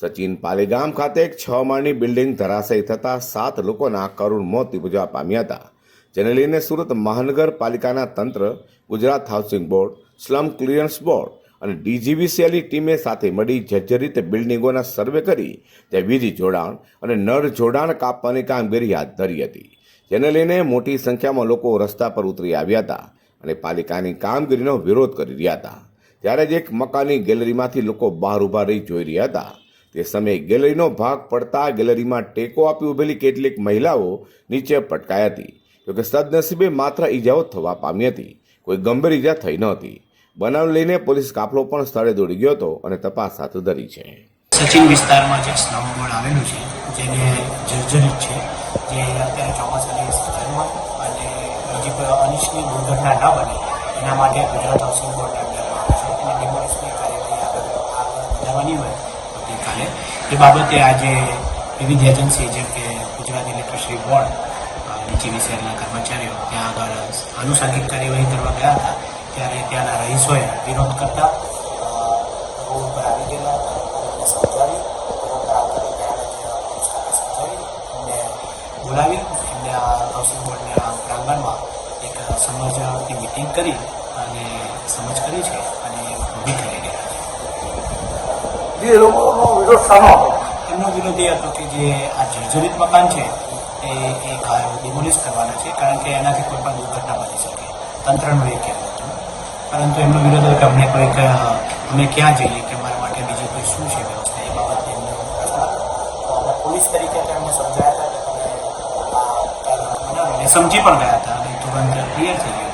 સચિન પાલીગામ ખાતે એક છ માળની બિલ્ડિંગ ધરાશયી થતાં સાત લોકોના કરુણ મોત નિપજવા પામ્યા હતા, જેને લઈને સુરત મહાનગરપાલિકાના તંત્ર, Gujarat housing board, slum clearance board અને ડીજીવીસીએલની ટીમે સાથે મળી જર્જરિત બિલ્ડિંગોના સર્વે કરી ત્યાં વીજ જોડાણ અને નળ જોડાણ કાપવાની કામગીરી હાથ ધરી હતી, જેને લઈને મોટી સંખ્યામાં લોકો રસ્તા પર ઉતરી આવ્યા હતા અને પાલિકાની કામગીરીનો વિરોધ કરી રહ્યા હતા. ત્યારે જ એક મકાનની ગેલેરીમાંથી લોકો બહાર ઊભા રહી જોઈ રહ્યા હતા. તે સમયે ગેલેરીનો ભાગ પડતા ગેલેરીમાં ટેકો આપી ઉભેલી કેટલીક મહિલાઓ નીચે પટકાઈ હતી. જોકે સદનસીબે માત્ર ઈજાઓ થવા પામી હતી. કોઈ ગંભીર ઈજા થઈ ન હતી. બનાવ લઈને પોલીસ કાફલો પણ સ્થળે દોડી ગયો હતો અને તપાસ હાથ ધરી છે. સચિન વિસ્તારમાં જે સ્લમ આવેલું છે, જેને જર્જરિત છે, જે અત્યારે ચોમાસાની સિઝનમાં અને હજી કોઈ દુર્ઘટના ન બને, એના માટે ગુજરાત હાઉસિંગ બોર્ડ અને ડિમોલિશની કાર્યવાહી આગળ આગળ વધારવાની હોય આવતીકાલે એ બાબતે આજે વિવિધ એજન્સી, જેમ કે ગુજરાત ઇલેક્ટ્રિસિટી બોર્ડ ડીજીવીસીએલના કર્મચારીઓ ત્યાં આગળ આનુષાંગિક કાર્યવાહી કરવા ગયા હતા. ત્યારે ત્યાંના રહીશોએ વિરોધ કરતા ઉપર આવી ગયેલા હતા સમજાવી રોડ બોલાવી, એમને આ હાઉસિંગ બોર્ડના પ્રાંગણમાં એક સમજની મિટિંગ કરી અને સમજ કરી છે. અને વિરોધ એમનો વિરોધ એ હતો કે જે આ જર્જરિત મકાન છે, એ એ ડિમોલિશ કરવાના છે, કારણ કે એનાથી કોઈ પણ દુર્ઘટના બની શકે. તંત્રનું એ હતું. પરંતુ એમનો વિરોધ હતો કોઈક અમે ક્યાં જઈએ કે મારા માટે બીજી કોઈ શું છે એ બાબતે એમનો પોલીસ તરીકે તો સમજાયા હતા કે તમે સમજી પણ ગયા હતા અને તુરંત ક્લિયર થઈ ગયું